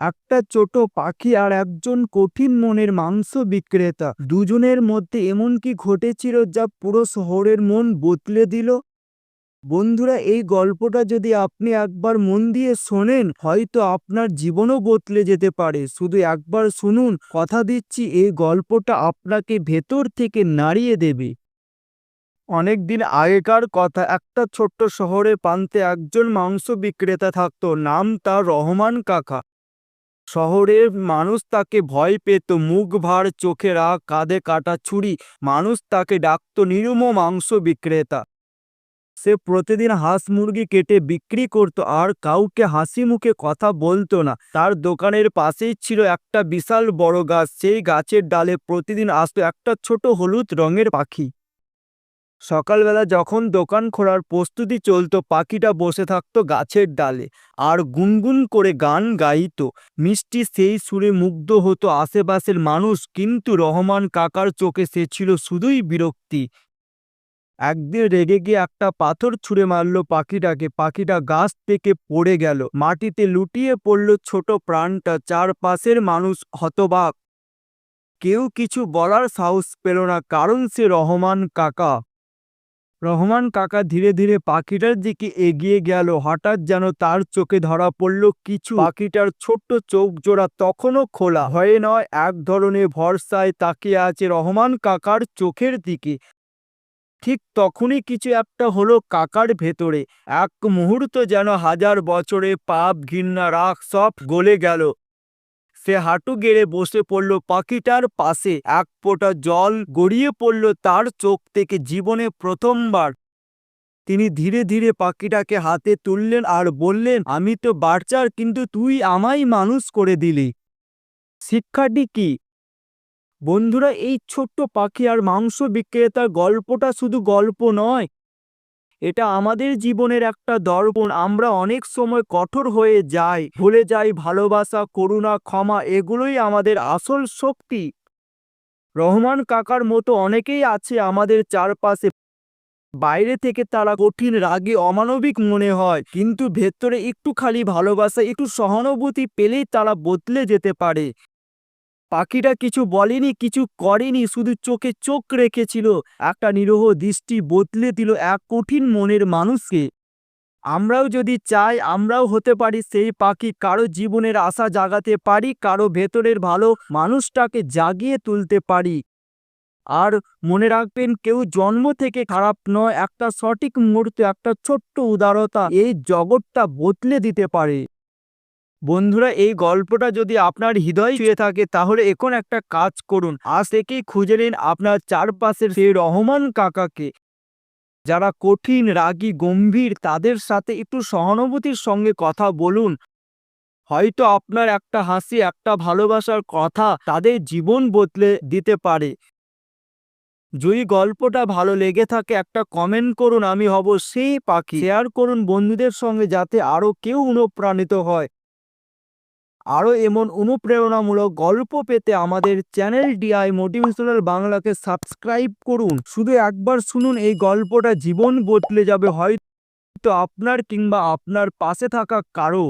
একটা ছোট পাখি আর একজন কঠিন মনের মাংস বিক্রেতা। দুজনের মধ্যে এমন কি ঘটেছিল যা পুরো শহরের মন বদলে দিল? বন্ধুরা, এই গল্পটা যদি আপনি একবার মন দিয়ে শোনেন, হয়তো আপনার জীবনও বদলে যেতে পারে। শুধু একবার শুনুন, কথা দিচ্ছি, এই গল্পটা আপনাকে ভেতর থেকে নাড়িয়ে দেবে। অনেক দিন আগেকার কথা, একটা ছোট্ট শহরে প্রান্তে একজন মাংস বিক্রেতা থাকতো, নাম তার রহমান কাকা। শহরের মানুষ তাকে ভয় পেত, মুখ ভার চোখে রাগ কাঁধে কাটা ছুরি। মানুষ তাকে ডাকত নিরুম মাংস বিক্রেতা। সে প্রতিদিন হাঁস মুরগি কেটে বিক্রি করত, আর কাউকে হাসি মুখে কথা বলতো না। তার দোকানের পাশেই ছিল একটা বিশাল বড় গাছ, সেই গাছের ডালে প্রতিদিন আসতো একটা ছোট হলুদ রঙের পাখি। সকালবেলা যখন দোকান খোলার প্রস্তুতি চলত, পাখিটা বসে থাকতো গাছের ডালে আর গুনগুন করে গান গাইত। মিষ্টি সেই সুরে মুগ্ধ হতো আশেপাশের মানুষ, কিন্তু রহমান কাকার চোখে সে ছিল শুধুই বিরক্তি। একদিন রেগে গিয়ে একটা পাথর ছুঁড়ে মারল পাখিটাকে। পাখিটা গাছ থেকে পড়ে গেল, মাটিতে লুটিয়ে পড়ল ছোট প্রাণটা। চারপাশের মানুষ হতবাক। কেউ কিছু বলার সাহস পেল না, কারণ সে রহমান কাকা। রহমান কাকা ধীরে ধীরে পাখিটার দিকে এগিয়ে গেল। হঠাৎ যেন তার চোখে ধরা পড়ল কিছু। পাখিটার ছোট্ট চোখ জোড়া তখনও খোলা। হয়ে নয়, এক ধরনের ভরসায় তাকিয়ে আছে রহমান কাকার চোখের দিকে। ঠিক তখনই কিছু একটা হলো কাকার ভেতরে। এক মুহূর্ত যেন হাজার বছরে পাপ ঘৃণা, রাগ সব গলে গেল। সে হাঁটু গেড়ে বসে পড়ল পাখিটার পাশে। এক ফোঁটা জল গড়িয়ে পড়ল তার চোখ থেকে জীবনে প্রথমবার। তিনি ধীরে ধীরে পাখিটাকে হাতে তুললেন আর বললেন, আমি তো বাচ্চার, কিন্তু তুই আমায় মানুষ করে দিলি। শিক্ষাটি কি? বন্ধুরা, এই ছোট্ট পাখি আর মাংস বিক্রেতার গল্পটা শুধু গল্প নয় এটা আমাদের জীবনের একটা দর্পণ। আমরা অনেক সময় কঠোর হয়ে যাই, ভুলে যাই, ভালোবাসা, করুণা, ক্ষমা, এগুলোই আমাদের আসল শক্তি। রহমান কাকার মতো অনেকেই আছে আমাদের চারপাশে। বাইরে থেকে তারা কঠিন, রাগে, অমানবিক মনে হয়। কিন্তু ভেতরে একটু খালি ভালোবাসা, একটু সহানুভূতি পেলেই তারা বদলে যেতে পারে। পাখিটা কিছু বলেনি, কিছু করেনি, শুধু চোখে চোখ রেখেছিল। একটা নিরহ দৃষ্টি বদলে দিল এক কঠিন মনের মানুষকে। আমরাও যদি চাই, আমরাও হতে পারি, সেই পাখি কারও জীবনের আশা জাগাতে পারি, কারও ভেতরের ভালো মানুষটাকে জাগিয়ে তুলতে পারি। আর মনে রাখবেন, কেউ জন্ম থেকে খারাপ নয়, একটা সঠিক মুহূর্তে, একটা ছোট্ট উদারতা এই জগৎটা বদলে দিতে পারে। বন্ধুরা, এই গল্পটা যদি আপনার হৃদয় ছুঁয়ে থাকে, তাহলে এখন একটা কাজ করুন। আজ থেকেই খুঁজে নিন আপনার চারপাশের সেই রহমান কাকাকে। যারা কঠিন, রাগী, গম্ভীর, তাদের সাথে একটু সহানুভূতির সঙ্গে কথা বলুন। হয়তো আপনার একটা হাসি, একটা ভালোবাসার কথা তাদের জীবন বদলে দিতে পারে। যদি গল্পটা ভালো লেগে থাকে, একটা কমেন্ট করুন, আমি হব সেই পাখি। শেয়ার করুন বন্ধুদের সঙ্গে, যাতে আরও কেউ অনুপ্রাণিত হয়। আরও এমন অনুপ্রেরণামূলক গল্প পেতে আমাদের চ্যানেল ডিআই মোটিভেশনাল বাংলাকে সাবস্ক্রাইব করুন। শুধু একবার শুনুন, এই গল্পটা জীবন বদলে যাবে হয়তো আপনার কিংবা আপনার পাশে থাকা কারও।